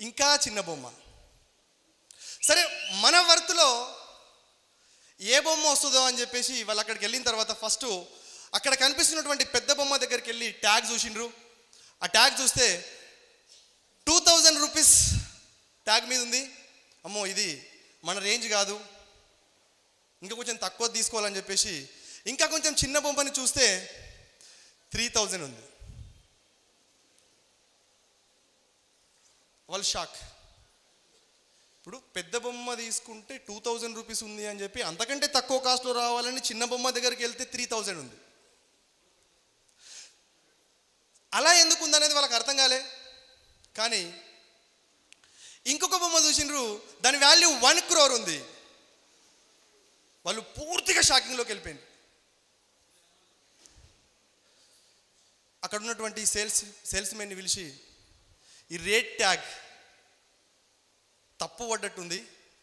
ఇంకా చిన్న బొమ్మ. సరే మన వర్త్లో ఏ బొమ్మ వస్తుందో అని చెప్పేసి వాళ్ళు అక్కడికి వెళ్ళిన తర్వాత ఫస్ట్ అక్కడ కనిపిస్తున్నటువంటి పెద్ద బొమ్మ దగ్గరికి వెళ్ళి ట్యాగ్ చూసిండ్రు. ఆ ట్యాగ్ చూస్తే టూ థౌజండ్ రూపీస్ ట్యాగ్ మీద ఉంది. అమ్మో ఇది మన రేంజ్ కాదు. ఇంకా కొంచెం తక్కువ తీసుకోవాలని చెప్పేసి ఇంకా కొంచెం చిన్న బొమ్మని చూస్తే త్రీ థౌజండ్ ఉంది. వాళ్ళు షాక్ ఇప్పుడు పెద్ద బొమ్మ తీసుకుంటే టూ థౌజండ్ రూపీస్ ఉంది అని చెప్పి అంతకంటే తక్కువ కాస్ట్లో రావాలని చిన్న బొమ్మ దగ్గరికి వెళ్తే త్రీ థౌజండ్ ఉంది. అలా ఎందుకు ఉందనేది వాళ్ళకి అర్థం కాలే. కానీ ఇంకొక బొమ్మ చూసిండ్రు దాని వాల్యూ వన్ క్రోర్ ఉంది. వాళ్ళు పూర్తిగా షాకింగ్లోకి వెళ్ళిపోయింది అక్కడ ఉన్నటువంటి సేల్స్ సేల్స్ మెన్ని పిలిచి ఈ రేట్ ట్యాగ్ తప్పు పడ్డట్టుంది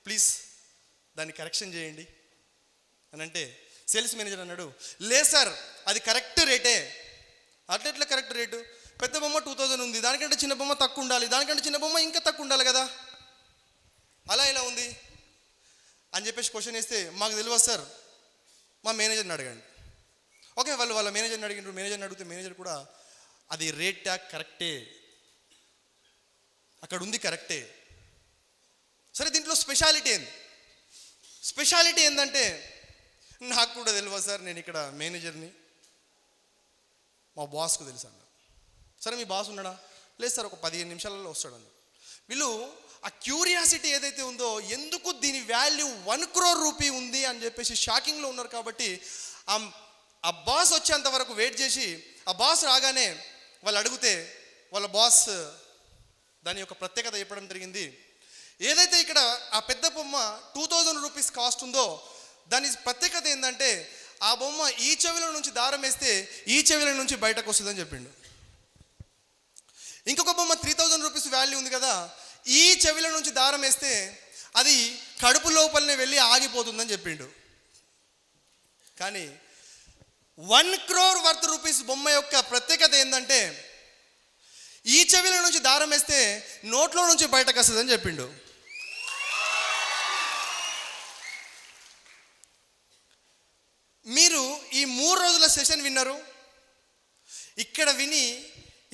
ప్లీజ్ దాన్ని కరెక్షన్ చేయండి. అని అంటే సేల్స్ మేనేజర్ అన్నాడు లేదు సార్ అది కరెక్ట్ రేటే అట్లెట్లా కరెక్ట్ రేటు పెద్ద బొమ్మ టూ థౌజండ్ ఉంది. దానికంటే చిన్న బొమ్మ తక్కువ ఉండాలి. దానికంటే చిన్న బొమ్మ ఇంకా తక్కువ ఉండాలి కదా. అలా ఇలా ఉంది? అని చెప్పేసి క్వశ్చన్ వేస్తే మాకు తెలియదు సార్. మా మేనేజర్ని అడగండి. ఓకే వాళ్ళు వాళ్ళ మేనేజర్ని అడిగినారు. మేనేజర్ని అడిగితే మేనేజర్ కూడా అది రేట్ ట్యాగ్ కరెక్టే అక్కడ ఉంది కరెక్టే. సరే దీంట్లో స్పెషాలిటీ ఏంది? స్పెషాలిటీ ఏంటంటే నాకు కూడా తెలియదు సార్ నేను ఇక్కడ మేనేజర్ని. మా బాస్కు తెలుసు అన్న. సరే మీ బాస్ ఉన్నాడా? లేదు సార్ ఒక పదిహేను నిమిషాలలో వస్తాడు అన్న వీళ్ళు ఆ క్యూరియాసిటీ ఏదైతే ఉందో ఎందుకు దీని వాల్యూ వన్ క్రోర్ రూపీ ఉంది అని చెప్పేసి షాకింగ్లో ఉన్నారు కాబట్టి ఆ ఆ బాస్ వచ్చేంత వరకు వెయిట్ చేసి ఆ బాస్ రాగానే వాళ్ళు అడిగితే వాళ్ళ బాస్ దాని యొక్క ప్రత్యేకత చెప్పడం జరిగింది. ఏదైతే ఇక్కడ ఆ పెద్ద బొమ్మ టూ థౌజండ్ రూపీస్ కాస్ట్ ఉందో దాని ప్రత్యేకత ఏంటంటే ఆ బొమ్మ ఈ చెవిలో నుంచి దారం వేస్తే ఈ చెవిల నుంచి బయటకు వస్తుందని చెప్పిండు. ఇంకొక బొమ్మ త్రీ థౌజండ్ రూపీస్ వాల్యూ ఉంది కదా ఈ చెవిల నుంచి దారం వేస్తే అది కడుపు లోపలనే వెళ్ళి ఆగిపోతుందని చెప్పిండు. కానీ వన్ క్రోర్ వర్త్ రూపీస్ బొమ్మ యొక్క ప్రత్యేకత ఏంటంటే ఈ చెవిలో నుంచి దారం వేస్తే నోట్లో నుంచి బయటకు వస్తుందని చెప్పిండు. మీరు ఈ మూడు రోజుల సెషన్ విన్నారు. ఇక్కడ విని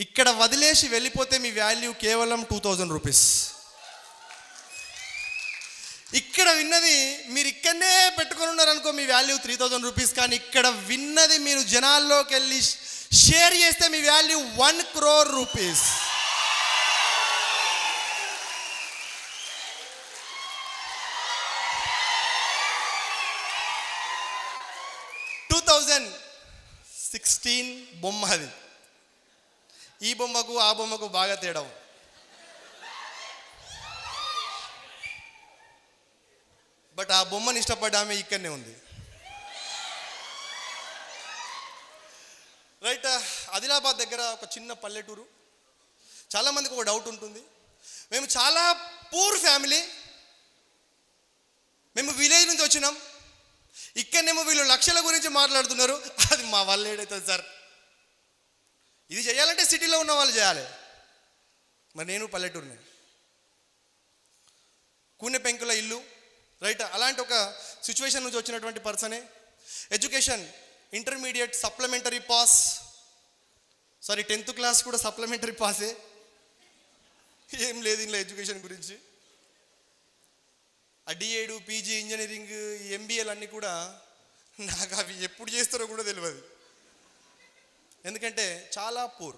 ఇక్కడ వదిలేసి వెళ్ళిపోతే మీ వాల్యూ కేవలం టూ థౌజండ్ రూపీస్ ఇక్కడ విన్నది మీరు ఇక్కడనే పెట్టుకొని ఉన్నారనుకో మీ వాల్యూ త్రీ థౌజండ్ రూపీస్ కానీ ఇక్కడ విన్నది మీరు జనాల్లోకి వెళ్ళి షేర్ చేస్తే మీ value one crore rupees two thousand sixteen బొమ్మ అది. ఈ బొమ్మకు ఆ బొమ్మకు బాగా తేడా బట్ ఆ బొమ్మని ఇష్టపడ్డ ఆమె ఇక్కడనే ఉంది రైట్ ఆదిలాబాద్ దగ్గర ఒక చిన్న పల్లెటూరు. చాలామందికి ఒక డౌట్ ఉంటుంది. మేము చాలా పూర్ ఫ్యామిలీ మేము విలేజ్ నుంచి వచ్చినాం. ఇక్కడనేమో వీళ్ళు లక్షల గురించి మాట్లాడుతున్నారు. అది మా వల్ల ఏడవుతుంది సార్. ఇది చేయాలంటే సిటీలో ఉన్న వాళ్ళు చేయాలి. మరి నేను పల్లెటూరుని. కూనె పెంకుల ఇల్లు. రైట్ అలాంటి ఒక సిచ్యువేషన్ నుంచి వచ్చినటువంటి పర్సనే education intermediate supplementary pass sorry tenth class కూడా సప్లిమెంటరీ పాసే ఏం. లేదు ఇలా ఎడ్యుకేషన్ గురించి. ఆ డిఏడు పీజీ ఇంజనీరింగ్ ఎంబీఏలు అన్నీ కూడా నాకు అవి ఎప్పుడు చేస్తారో కూడా తెలియదు ఎందుకంటే చాలా పూర్